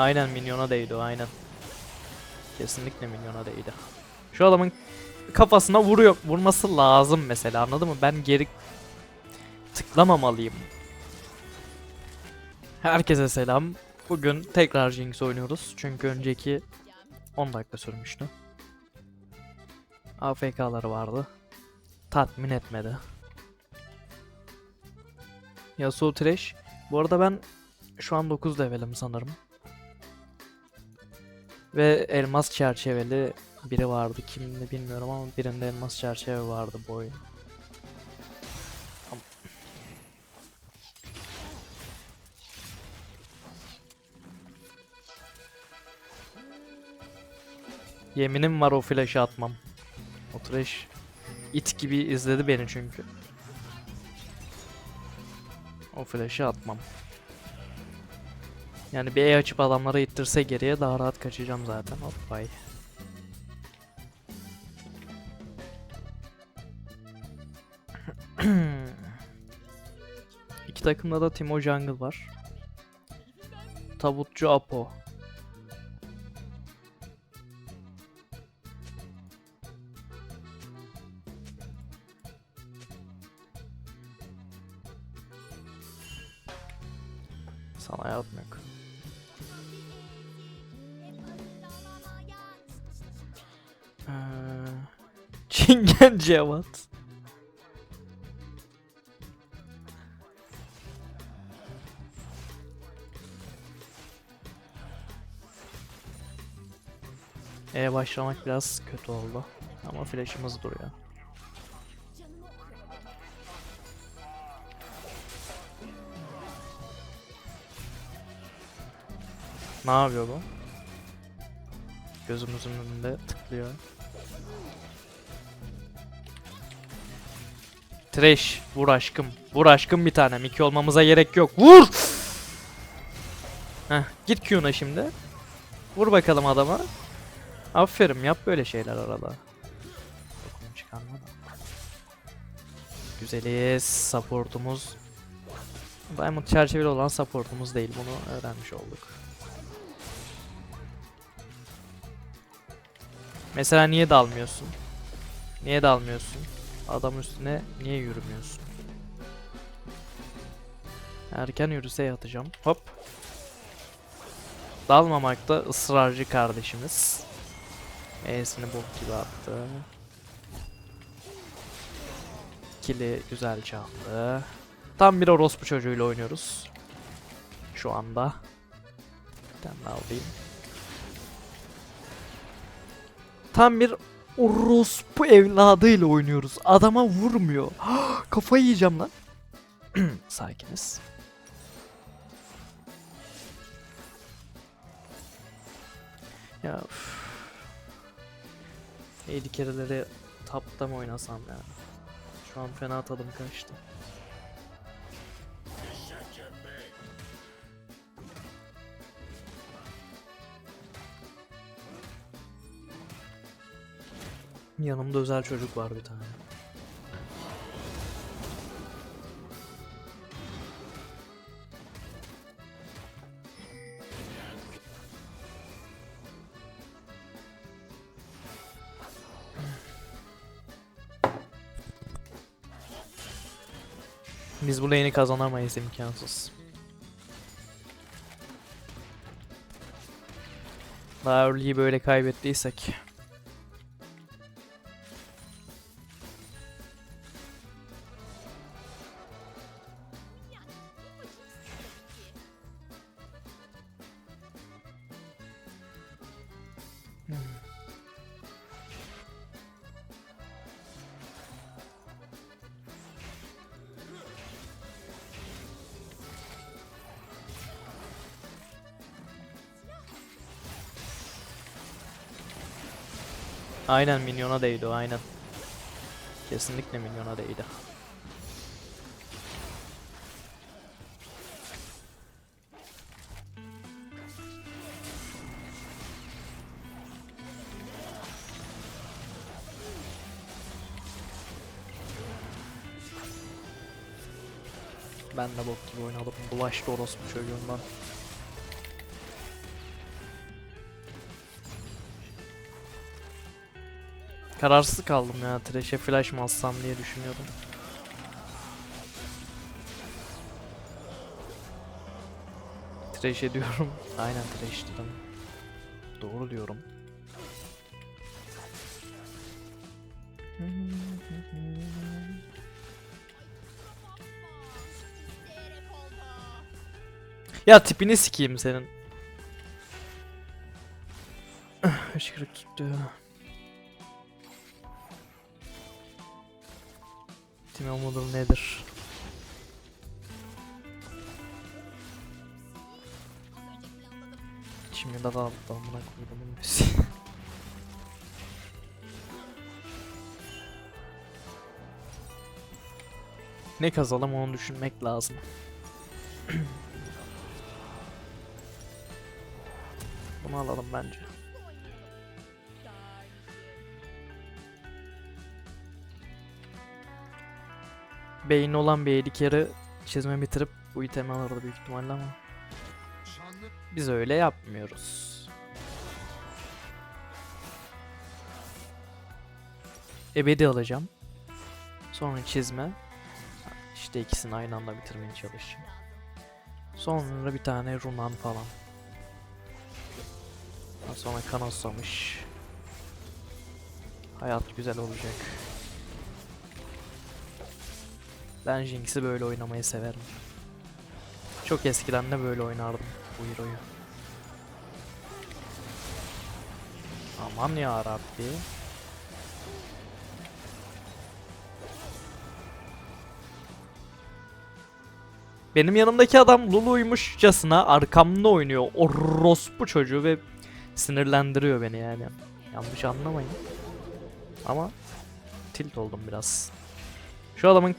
Aynen minyona değdi o aynen. Kesinlikle minyona değdi. Şu adamın kafasına vuruyor. Vurması lazım mesela anladın mı? Ben geri tıklamamalıyım. Herkese selam. Bugün tekrar Jinx oynuyoruz. Çünkü önceki 10 dakika sürmüştü. AFK'ları vardı. Tatmin etmedi. Yasuo Trash. Bu arada ben şu an 9 levelim sanırım. Ve elmas çerçeveli biri vardı. Kimdi bilmiyorum ama birinde elmas çerçeve vardı bu oyun. Yeminim var o flash'ı atmam. O trash it gibi izledi beni çünkü. O flash'ı atmam. Yani bir E açıp adamları ittirse geriye daha rahat kaçacağım zaten. Hoppay. İki takımda da Timo Jungle var. Tabutçu Apo. Sana yardım yok. Çingen Cevat. E başlamak biraz kötü oldu. Ama flash'ımız duruyor. Ne yapıyor bu? Gözümüzün önünde tıklıyor. Trash, vur aşkım. Vur aşkım bir tane. Miki olmamıza gerek yok. Vur! Heh, git Q'na şimdi. Vur bakalım adama. Aferin yap böyle şeyler arada. Güzeliz. Supportumuz. Diamond çerçeveli olan supportumuz değil. Bunu öğrenmiş olduk. Mesela niye dalmıyorsun? Niye dalmıyorsun? Adam üstüne niye yürümüyorsun? Erken yürüse yatacağım. Hop. Dalmamakta ısrarcı kardeşimiz. E'sini bok gibi attı. Kili güzel çaldı. Tam bir orospu çocuğuyla oynuyoruz. Şu anda. Bir tane alayım. Tam bir orospu evladıyla oynuyoruz. Adama vurmuyor. Kafayı yiyeceğim lan. Sakiniz. Ya üf. Eğri kereleri tapta mı oynasam ya? Şu an fena tadım kaçtı. Yanımda özel çocuk var bir tane. Biz bu lane'i kazanamayız imkansız. Daha early'yi böyle kaybettiysek. Aynen minyona değdi o aynen. Kesinlikle minyona değdi. Ben de bok gibi oynadım. Bulaştı orospu çocuğumdan. Kararsız kaldım ya. Trash'e flash mı alsam diye düşünüyordum. Trash ediyorum. Aynen trash dedim. Doğru diyorum. Ya tipini sikeyim senin. Hışkırık tuttu. Timo mudur nedir? Şimdi de da amına koydum ne kazalım onu düşünmek lazım. Bunu alalım bence. Beyni olan bir eli kere çizme bitirip bu itemi alırdı büyük ihtimalle ama biz öyle yapmıyoruz. Ebedi alacağım. Sonra çizme. İşte ikisini aynı anda bitirmeye çalışacağım. Sonra bir tane runan falan. Sonra kanoslamış. Hayat güzel olacak. Ben Jinx'i böyle oynamayı severim. Çok eskiden de böyle oynardım bu hero'yu. Aman ya Rabbi. Benim yanımdaki adam Lulu'ymuşçasına arkamda oynuyor. O rospu çocuğu ve sinirlendiriyor beni yani. Yanlış anlamayın. Ama tilt oldum biraz. Şu adamın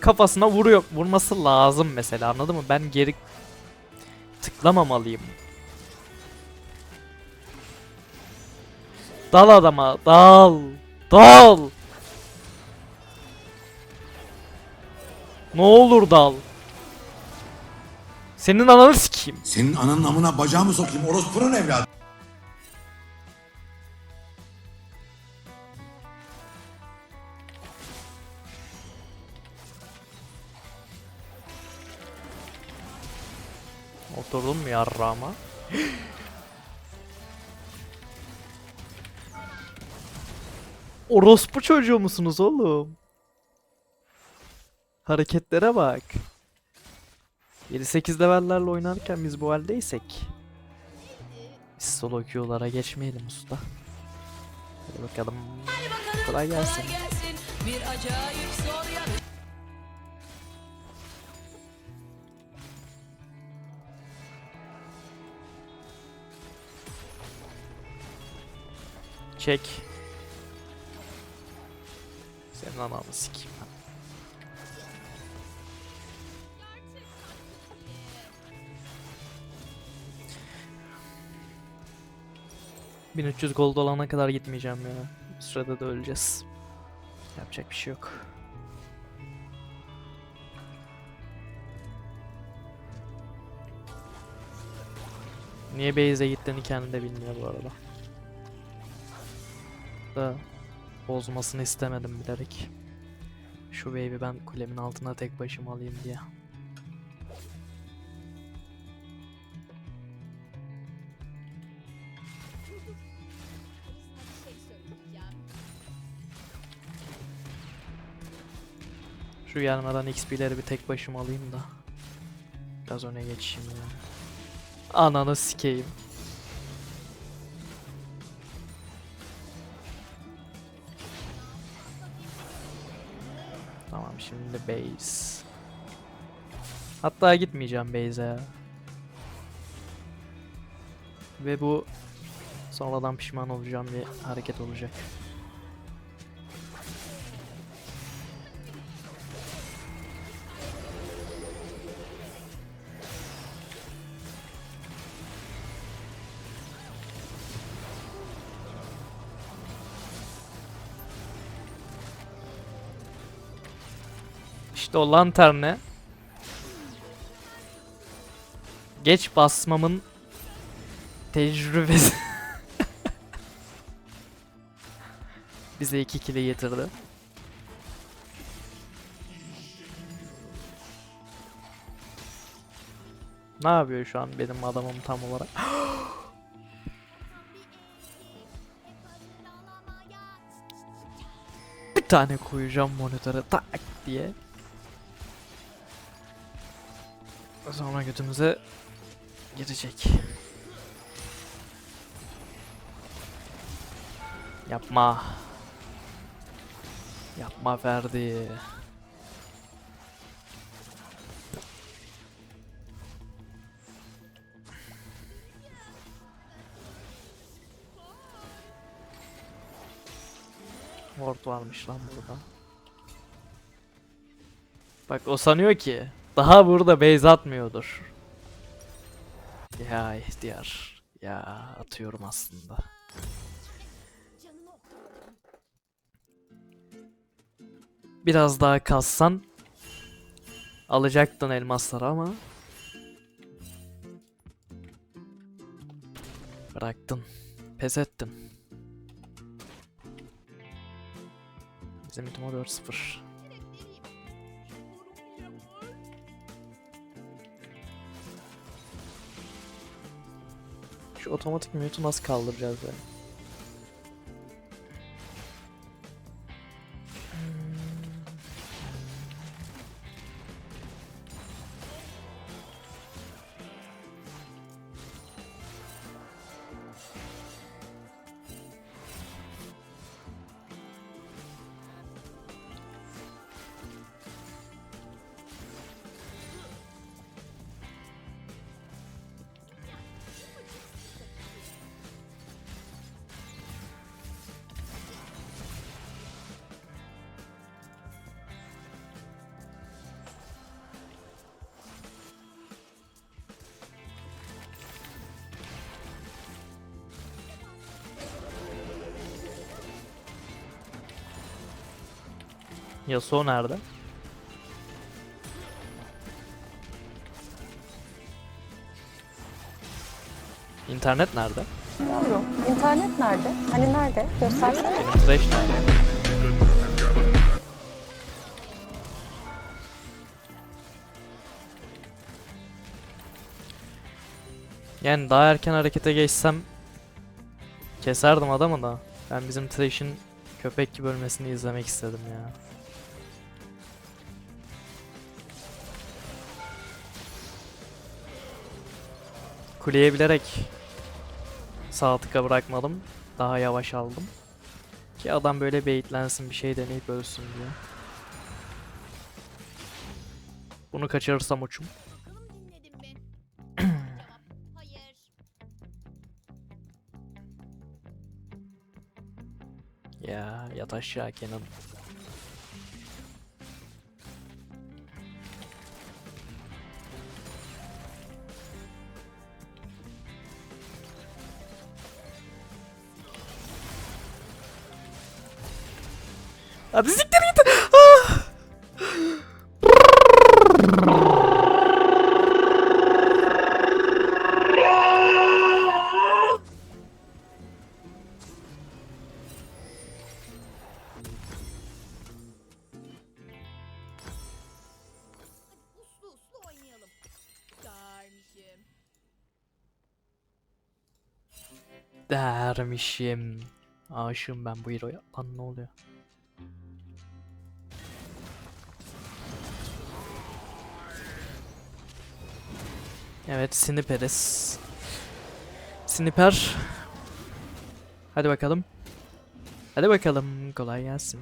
kafasına vuruyor. Vurması lazım mesela anladın mı? Ben geri tıklamamalıyım. Dal adama. Dal. Dal. Ne olur dal. Senin ananı sikeyim. Senin ananın amına bacağımı sokayım orospunun evladı. Oturdum mu yarrağıma? Orospu çocuğu musunuz oğlum? Hareketlere bak. 7-8 levellerle oynarken biz bu haldeysek. Biz solo queue'lara geçmeyelim usta. Hadi bakalım. Kolay gelsin. Bir acayip zor Çek. Senin ananı sikeyim ben. ...1300 gold olana kadar gitmeyeceğim ya. Bu sırada da öleceğiz. Yapacak bir şey yok. Niye base'e gittiğini kendi de bilmiyor bu arada. Da bozmasını istemedim bilerek. Şu wave'i ben kulemin altına tek başıma alayım diye. Şu gelmeden XP'leri bir tek başıma alayım da. Biraz öne geçeyim ya. Ananı sikeyim. Şimdi base. Hatta gitmeyeceğim base'e ya. Ve bu sonradan pişman olacağım bir hareket olacak. İşte o lanterne geç basmamın tecrübesi. bize iki kili getirdi. Ne yapıyor şu an benim adamım tam olarak? Bir tane koyacağım monitöre tak diye. Sonra götümüze girecek. Yapma. Yapma Ferdi. Ward varmış lan burada. Bak o sanıyor ki daha burada base atmıyordur. Ya ihtiyar. Ya atıyorum aslında. Biraz daha kassan alacaktın elmasları ama bıraktın. Pes ettin. Bizim Timo 4-0. Otomatik mute'u nasıl kaldıracağız ya? Yasuo nerede? İnternet nerede? Yavrum, internet nerede? Hani nerede? Göstersene. Benim Thresh nerede? Yani daha erken harekete geçsem keserdim adamı da. Ben bizim Thresh'in köpek gibi ölmesini izlemek istedim ya. Kuleye bilerek sağ tıka bırakmadım. Daha yavaş aldım. Ki adam böyle baitlensin bir şey deneyip ölsün diye. Bunu kaçırırsam uçum. Ya yat aşağı Kenan. Hadi siktir git. Ah! Dermişim. Aşığım ben bu hero'ya. Lan ne oluyor? Evet Sniperiz. Sniper. Hadi bakalım. Hadi bakalım kolay gelsin.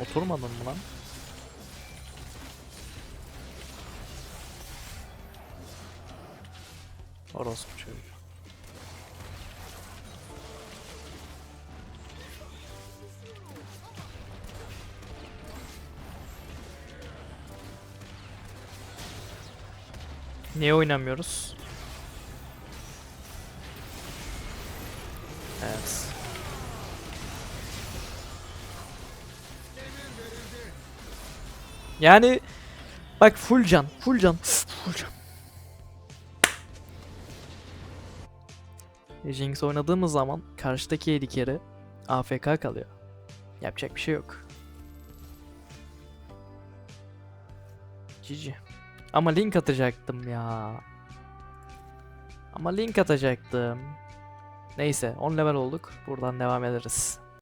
Oturmadın mı lan? Orospu çocuğu. Niye oynamıyoruz? Evet. Yani bak full can, full can, full can. E, Jinx oynadığımız zaman karşıdaki yedi kere AFK kalıyor. Yapacak bir şey yok. GG. Ama link atacaktım ya. Ama link atacaktım. Neyse 10 level olduk. Buradan devam ederiz.